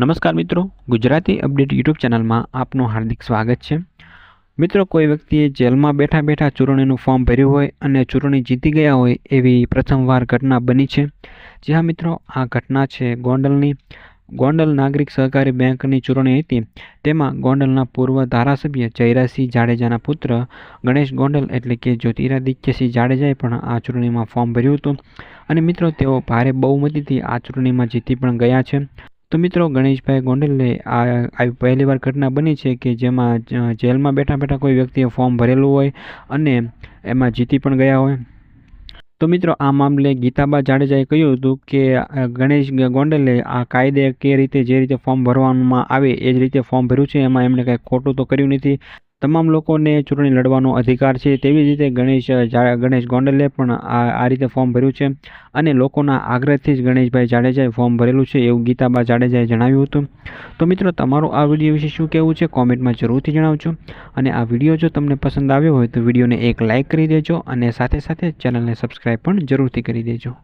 નમસ્કાર મિત્રો, Gujarati update YouTube ચેનલમાં આપનું હાર્દિક સ્વાગત છે. મિત્રો, કોઈ વ્યક્તિએ જેલમાં બેઠા બેઠા ચૂંટણીનું ફોર્મ ભર્યું હોય અને ચૂંટણી જીતી ગયા હોય એવી પ્રથમવાર ઘટના બની છે. જી હા મિત્રો, આ ઘટના છે ગોંડલની. ગોંડલ નાગરિક સહકારી બેંકની ચૂંટણી હતી. તેમાં ગોંડલના પૂર્વ ધારાસભ્ય જયરાસિંહ જાડેજાના પુત્ર ગણેશ ગોંડલ એટલે કે જ્યોતિરાદિત્યસિંહ જાડેજાએ પણ આ ચૂંટણીમાં ફોર્મ ભર્યું હતું. અને મિત્રો, તેઓ ભારે બહુમતીથી આ ચૂંટણીમાં જીતી પણ ગયા છે. તો મિત્રો ગણેશભાઈ ગોંડલે આ આવી પહેલી વાર ઘટના બની છે કે જેમાં જેલમાં બેઠા બેઠા કોઈ વ્યક્તિએ ફોર્મ ભરેલું હોય અને એમાં જીતી પણ ગયા હોય. તો મિત્રો આ મામલે ગીતાબા જાડેજાએ કહ્યું હતું કે ગણેશ ગોંડલે આ કાયદે કે રીતે જે રીતે ફોર્મ ભરવામાં આવે એ જ રીતે ફોર્મ ભર્યું છે, એમાં એમણે કંઈ ખોટું તો કર્યું નથી. તમામ લોકોને ચૂંટણી લડવાનો અધિકાર છે. તેવી જ રીતે ગણેશ ગણેશ ગોંડલે પણ આ રીતે ફોર્મ ભર્યું છે અને લોકોના આગ્રહથી જ ગણેશભાઈ જાડેજાએ ફોર્મ ભરેલું છે એવું ગીતાબા જાડેજાએ જણાવ્યું હતું. તો મિત્રો, તમારું આ વીડિયો વિશે શું કહેવું છે કોમેન્ટમાં જરૂરથી જણાવજો અને આ વીડિયો જો તમને પસંદ આવ્યો હોય તો વિડીયોને એક લાઇક કરી દેજો અને સાથે સાથે ચેનલને સબસ્ક્રાઈબ પણ જરૂરથી કરી દેજો.